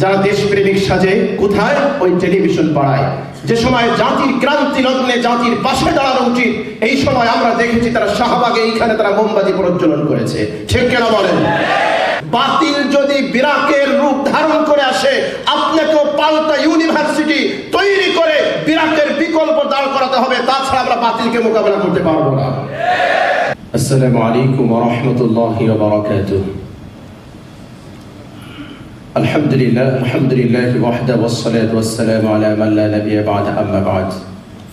যারা দেশপ্রেমিক সাজে, কোথায়? ওই টেলিভিশন পাড়ায়। যে সময় জাতির ক্রান্তি লগ্নে জাতির পাশে দাঁড়ানো উচিত, এই সময় আমরা দেখেছি তারা শাহবাগে এইখানে তারা মোমবাতি প্রজ্বলন করেছে। ঠিক কেন বলেন? বাতিল যদি বিরাকের রূপ ধারণ করে আসে, আপনাকেও পাল্টা ইউনিভার্সিটি তৈরি করে বিরাকের বিকল্প দাঁড় করাতে হবে, তাছাড়া আমরা বাতিলকে মোকাবেলা করতে পারব না। আসসালামু আলাইকুম ওয়া রাহমাতুল্লাহি ওয়া বারাকাতুহু। الحمد لله الحمد لله وحده والصلاة والسلام على من لا نبي بعد أما بعد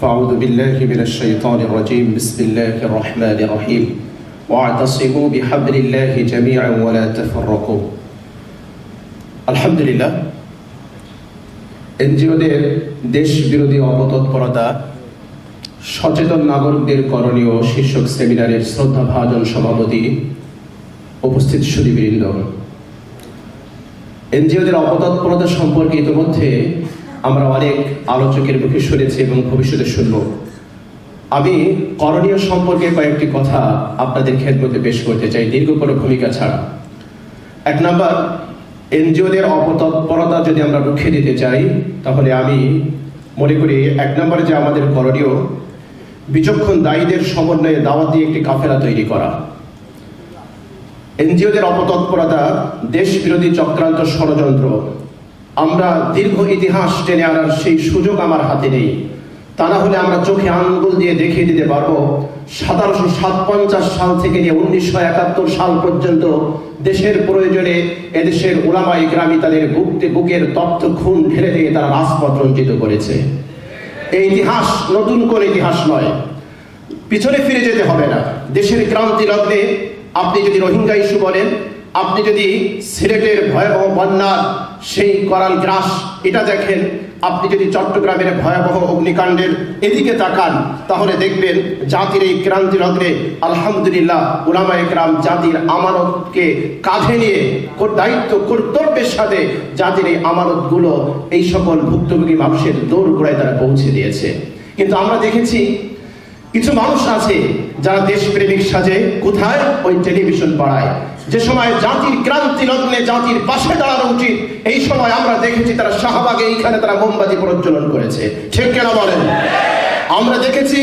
فأعوذ بالله من الشيطان الرجيم بسم الله الرحمن الرحيم واعتصموا بحبل الله جميعا ولا تفرقوا الحمد لله এনজিওদের দেশ বিরোধী অপতৎপরতা সচেতন নাগরিকদের করণীয় শীর্ষক সেমিনারের শ্রদ্ধাভাজন সভাপতি উপস্থিত সুদীবৃন্দ এনজিওদের অপতৎপরতা সম্পর্কে ইতিমধ্যে আমরা অনেক আলোচকের মুখে শুনেছি এবং ভবিষ্যতে শুনব। আমি করণীয় সম্পর্কে কয়েকটি কথা আপনাদের খেদমতে পেশ করতে চাই, দীর্ঘ কোনো ভূমিকা ছাড়া। এক নাম্বার, এনজিওদের অপতৎপরতা যদি আমরা রুখে দিতে চাই, তাহলে আমি মনে করি এক নম্বরে যে আমাদের করণীয়, বিচক্ষণ দায়ীদের সমন্বয়ে দাওয়াত দিয়ে একটি কাফেলা তৈরি করা। এনজিওদের অপতৎপরতা দেশ বিরোধী চক্রান্ত ষড়যন্ত্র। আমরা দীর্ঘ ইতিহাস টেনে আনার সেই সুযোগ আমার হাতে নেই। তা না হলে আমরা চোখে আঙ্গুল দিয়ে দেখিয়ে দিতে পারব, সতেরোশো সাতপঞ্চাশ সাল থেকে নিয়ে উনিশশো একাত্তর সাল পর্যন্ত দেশের প্রয়োজনে এদেশের ওলামাই গ্রামী তাদের বুকতে বুকের তপ্ত খুন ঢেলে দিয়ে তারা রাজপথ রঞ্জিত করেছে। এই ইতিহাস নতুন কোন ইতিহাস নয়। পিছনে ফিরে যেতে হবে না। দেশের ক্রান্তি লগ্নে আপনি যদি রোহিঙ্গা ইস্যু বলেন, আপনি যদি সিলেটের ভয়াবহ বন্যার সেই করাল গ্রাস এটা দেখেন, আপনি যদি চট্টগ্রামের ভয়াবহ অগ্নিকাণ্ডের এদিকে তাকান, তাহলে দেখবেন জাতির এই ক্রান্তি লগ্নে আলহামদুলিল্লাহ উলামা একরাম জাতির আমানতকে কাঁধে নিয়ে দায়িত্ব কর্তব্যের সাথে জাতির এই আমানতগুলো এই সকল ভুক্তভোগী মানুষের দৌড় গোড়ায় তারা পৌঁছে দিয়েছে। কিন্তু আমরা দেখেছি কিছু মানুষ আছে যারা দেশপ্রেমিক সাজে, কোথায়? ওই টেলিভিশন পাড়ায়। যে সময় জাতির ক্রান্তি লগ্নে জাতির পাশে দাঁড়ানো উচিত, এই সময় আমরা দেখেছি তারা শাহবাগে এইখানে তারা মোমবাতি প্রজ্বলন করেছে। ঠিক কেন বলেন? আমরা দেখেছি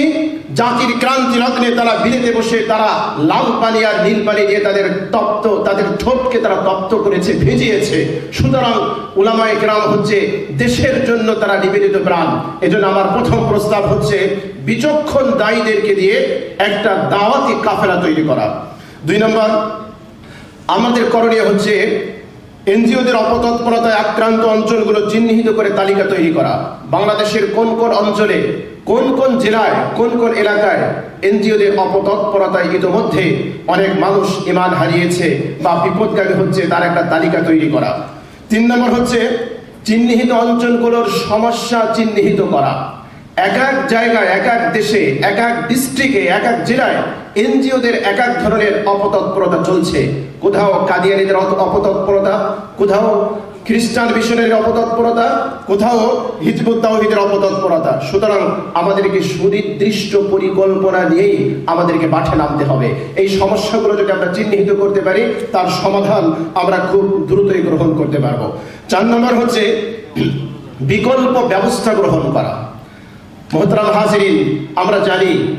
জাতির ক্রান্তি লগ্নে তারা বিলেতে বসে, তারা লাল পানি আর নীল পানি দিয়ে তাদের তপ্ত, তাদের ঠোঁটকে তারা তপ্ত করেছে, ভিজিয়েছে। সুতরাং উলামায়ে কেরাম হচ্ছে, দেশের জন্য তারা নিবেদিত প্রাণ। এজন্য আমার প্রথম প্রস্তাব হচ্ছে, বিচক্ষণ দায়ীদেরকে দিয়ে একটা দাওয়াতি কাফেলা তৈরি করা। দুই নম্বর, আমাদের করণীয় হচ্ছে এনজিওদের অপতৎপরতায় আক্রান্ত অঞ্চলগুলো চিহ্নিত করে তালিকা তৈরি করা। বাংলাদেশের কোন কোন অঞ্চলে, কোন কোন জেলায়, কোন কোন এলাকায় এনজিওদের অপতৎপরতায় ইতোমধ্যে অনেক মানুষ ইমান হারিয়েছে বা বিপদগামী হচ্ছে তার একটা তালিকা তৈরি করা। তিন নম্বর হচ্ছে চিহ্নিত অঞ্চলগুলোর সমস্যা চিহ্নিত করা। এক এক জায়গায়, এক এক দেশে, এক এক ডিস্ট্রিক্টে এক এক জেলায় এনজিওদের এক এক ধরনের অপতৎপরতা চলছে। কোথাও কাদিয়ানিদের অপ- অপতৎপরতা, কোথাও খ্রিস্টান মিশনের অপতৎপরতা, কোথাও হিজবুত তাওহিদের অপতৎপরতা। সুতরাং আমাদেরকে সুনির্দিষ্ট পরিকল্পনা নিয়েই আমাদেরকে মাঠে নামতে হবে। এই সমস্যাগুলো যদি আমরা চিহ্নিত করতে পারি, তার সমাধান আমরা খুব দ্রুতই গ্রহণ করতে পারব। চার নম্বর হচ্ছে বিকল্প ব্যবস্থা গ্রহণ করা। মোহতরাম হাজিরিন, আমরা জানি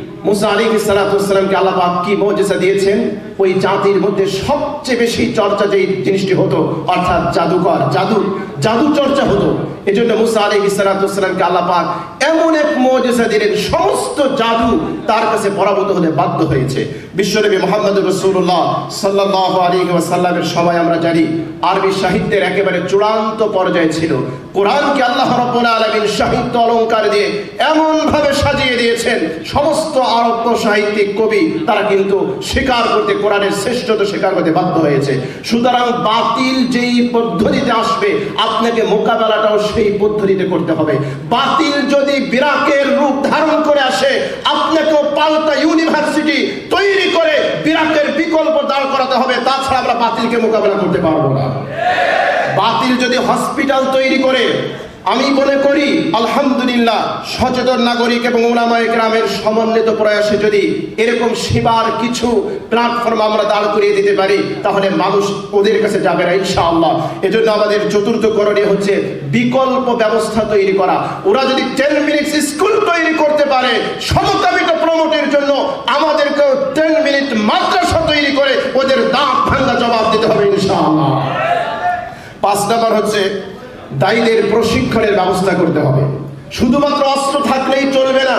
সমস্ত জাদু তার কাছে পরাভূত হতে বাধ্য হয়েছে। বিশ্বনবী মোহাম্মদ রসুল্লাহ সাল্লাহ আলী সবাই আমরা জানি, আরবি সাহিত্যের একেবারে চূড়ান্ত পর্যায়ে ছিল। কোরআনকে আল্লাহ রব্বুল আলামিন সাহিত্য অলংকার দিয়ে এমন ভাবে সাজিয়ে দিয়েছেন, সমস্ত আরব্য সাহিত্যিক কবি, তারা কিন্তু স্বীকার করতে কোরআনের শ্রেষ্ঠতা স্বীকার করতে বাধ্য হয়েছে। সুতরাং বাতিল যেই পদ্ধতিতে আসবে, আপনাকে মোকাবেলাটাও সেই পদ্ধতিতে করতে হবে। বাতিল যদি বিরাকের রূপ ধারণ করে আসে, আপনাকেও পাল্টা ইউনিভার্সিটি তৈরি করে বিরাকের বিকল্প দাঁড় করাতে হবে, তাছাড়া আমরা বাতিলকে মোকাবেলা করতে পারব না। বাতিল যদি হসপিটাল তৈরি করে আমি মনে করি, আলহামদুলিল্লাহ, সচেতন নাগরিক এবং ওলামায় গ্রামের সমন্বিত প্রয়াসে যদি এরকম সেবার কিছু প্ল্যাটফর্ম আমরা দাঁড় করিয়ে দিতে পারি, তাহলে মানুষ ওদের কাছে যাবে না, ইনশাআল্লাহ। এজন্য আমাদের চতুর্থ করণীয় হচ্ছে বিকল্প ব্যবস্থা তৈরি করা। ওরা যদি টেন মিনিটস স্কুল তৈরি করতে পারে, সমকামিতা প্রমোটের জন্য আমাদেরকেও টেন মিনিট মাদ্রাসা তৈরি করে ওদের দাঁত ভাঙ্গা জবাব দিতে হবে, ইনশাআল্লাহ। পাঁচ নাম্বার হচ্ছে দায়ীদের প্রশিক্ষণের ব্যবস্থা করতে হবে। শুধুমাত্র অস্ত্র থাকলেই চলবে না।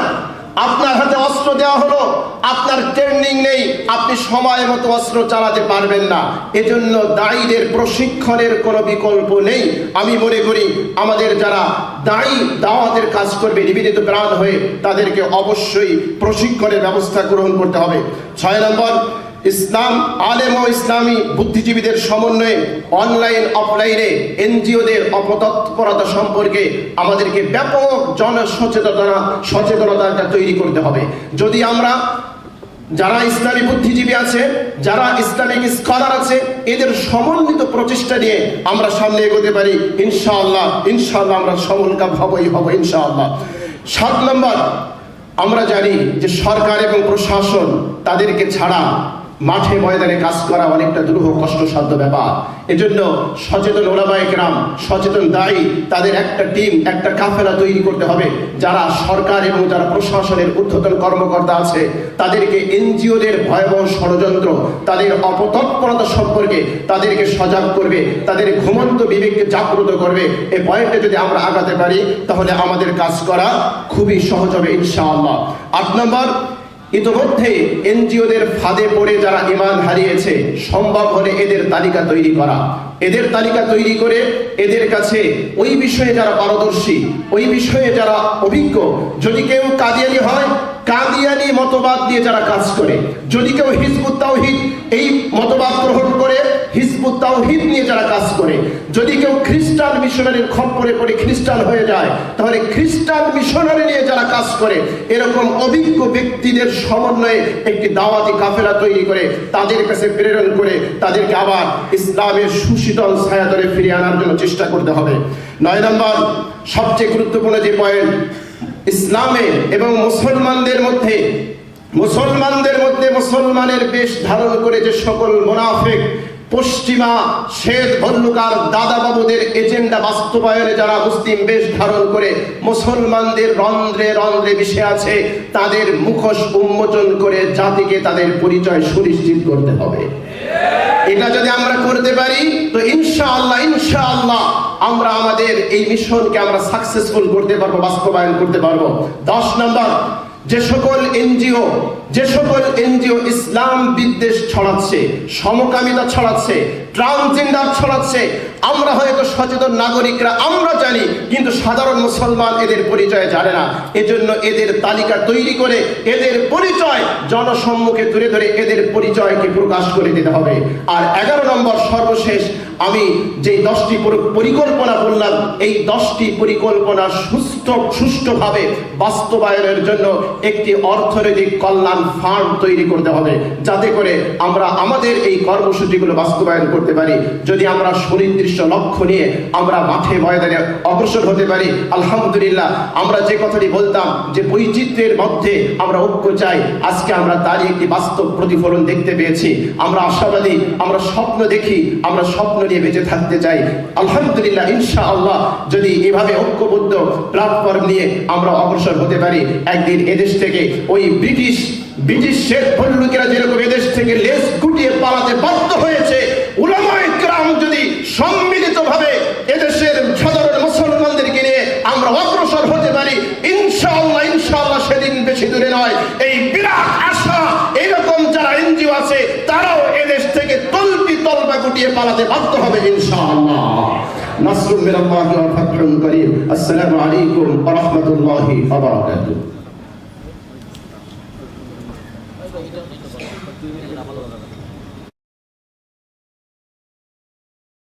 আপনার হাতে অস্ত্র দেওয়া হলো, আপনার ট্রেনিং নেই, আপনি সময় মতো অস্ত্র চালাতে পারবেন না। এজন্য দায়ীদের প্রশিক্ষণের কোনো বিকল্প নেই। আমি মনে করি, আমাদের যারা দায়ী দাওয়াতের কাজ করবে, নিবেদিত প্রাণ হয়ে তাদেরকে অবশ্যই প্রশিক্ষণের ব্যবস্থা গ্রহণ করতে হবে। ছয় নম্বর ইসলাম আলেম ও ইসলামী বুদ্ধিজীবীদের সমন্বয়ে অনলাইন, অফলাইনে এনজিওদের অপতৎপরতা সম্পর্কে আমাদেরকে ব্যাপক জনসচেতনতা, সচেতনতা তৈরি করতে হবে। যদি আমরা যারা ইসলামী বুদ্ধিজীবী আছে, যারা ইসলামিক স্কলার আছে, এদের সমন্বিত প্রচেষ্টা নিয়ে আমরা সামনে এগোতে পারি, ইনশাআল্লাহ ইনশাআল্লাহ আমরা সমলকাম হবই হব ইনশাআল্লাহ। সাত নম্বর, আমরা জানি যে সরকার এবং প্রশাসন তাদেরকে ছাড়া মাঠে ময়দানে কাজ করা অনেকটা দুরূহ, কষ্টসাধ্য ব্যাপার। এজন্য সচেতন ওলামায়ে গ্রাম সচেতন দায়ী, তাদের একটা টিম, একটা কাফেলা তৈরি করতে হবে। যারা সরকার এবং যারা প্রশাসনের ঊর্ধ্বতন কর্মকর্তা আছে, তাদেরকে এনজিওদের ভয়াবহ ষড়যন্ত্র, তাদের অপতৎপরতা সম্পর্কে তাদেরকে সজাগ করবে, তাদের ঘুমন্ত বিবেককে জাগ্রত করবে। এই পয়েন্টে যদি আমরা আগাতে পারি, তাহলে আমাদের কাজ করা খুবই সহজ হবে, ইনশাআল্লাহ। আট নম্বর ইতোমধ্যে এনজিওদের ফাঁদে পড়ে যারা ইমান হারিয়েছে, সম্ভব হলে এদের তালিকা তৈরি করা। এদের তালিকা তৈরি করে এদের কাছে ওই বিষয়ে যারা পারদর্শী, ওই বিষয়ে যারা অভিজ্ঞ, যদি কেউ কাদিয়ানি হয় কাদিয়ানি মতবাদ দিয়ে যারা কাজ করে, যদি কেউ হিজবুত তাওহিদ, এই মতবাদ গ্রহণ করে, হিজবুত তাওহিদ নিয়ে যারা কাজ করে, যদি কেউ খ্রিস্টান মিশনারির খপ্পরে পড়ে খ্রিস্টান হয়ে যায়, তাহলে খ্রিস্টান মিশনারি নিয়ে যারা কাজ করে, এরকম অভিজ্ঞ ব্যক্তিদের সমন্বয়ে একটি দাওয়াতি কাফেলা তৈরি করে, তাদের কাছে প্রেরণ করে, তাদেরকে আবার ইসলামের সুশীতল ছায়াতলে ফিরিয়ে আনার জন্য চেষ্টা করতে হবে। নয় নম্বর, সবচেয়ে গুরুত্বপূর্ণ যে পয়েন্ট ইসলামে এবং মুসলমানদের মধ্যে মুসলমানদের মধ্যে মুসলমানের বেশ ধারণ করে যে সকল মোনাফেক। পশ্চিমা শ্বেত ভল্লুকার দাদা বাবুদের এজেন্ডা বাস্তবায়নে যারা মুসলিম বেশ ধারণ করে, মুসলমানদের রন্ধ্রে রন্ধ্রে মিশে আছে, তাদের মুখোশ উন্মোচন করে জাতিকে তাদের পরিচয় সুনিশ্চিত করতে হবে। এটা যদি আমরা করতে পারি, তো ইনশাআল্লাহ ইনশাআল্লাহ আমরা আমাদের এই মিশনকে আমরা সাকসেসফুল করতে পারব, বাস্তবায়ন করতে পারব। দশ নম্বর যে সকল এনজিও যে সকল এনজিও ইসলাম বিদ্বেষ ছড়াচ্ছে সমকামিতা ছড়াচ্ছে ট্রান্সজেন্ডার ছড়াচ্ছে। আমরা হয়তো সচেতন নাগরিকরা, আমরা জানি, কিন্তু সাধারণ মুসলমান এদের পরিচয় জানে না। এজন্য এদের তালিকা তৈরি করে, এদের পরিচয় জনসম্মুখে তুলে ধরে এদের পরিচয়কে প্রকাশ করে দিতে হবে। আর এগারো নম্বর সর্বশেষ, আমি যে দশটি পরিকল্পনা বললাম, এই দশটি পরিকল্পনা সুস্থ, সুষ্ঠুভাবে বাস্তবায়নের জন্য একটি অর্থনৈতিক কল্যাণ ফান্ড তৈরি করতে হবে। যাতে করে আমরা আমাদের এই কর্মসূচিগুলো বাস্তবায়ন করতে পারি। যদি আমরা সুনির্দিষ্ট লক্ষ্য নিয়ে আমরা মাঠে ময়দানে অগ্রসর হতে পারি, আলহামদুলিল্লাহ, আমরা যে কথাটি বলতাম যে বৈচিত্র্যের মধ্যে আমরা ঐক্য চাই, আজকে আমরা তারই একটি বাস্তব প্রতিফলন দেখতে পেয়েছি। আমরা আশাবাদী, আমরা স্বপ্ন দেখি, আমরা স্বপ্ন নিয়ে বেঁচে থাকতে চাই। আলহামদুলিল্লাহ ইনশা আল্লাহ যদি এভাবে ঐক্যবদ্ধ প্ল্যাটফর্ম নিয়ে আমরা অগ্রসর হতে পারি, একদিন এদেশ থেকে ওই ব্রিটিশ ব্রিটিশ শেখ ভল্লুকেরা যেরকম এদেশ থেকে লেস গুটিয়ে পালাতে বাধ্য গুটিয়ে পালাতে বাধ্য হবে ইনশাআল্লাহ। নাসরুল মিনাল্লাহি ওয়া ফাতহুন করিম। আসসালামু আলাইকুম ওয়া রাহমাতুল্লাহি ওয়া বারাকাতুহু।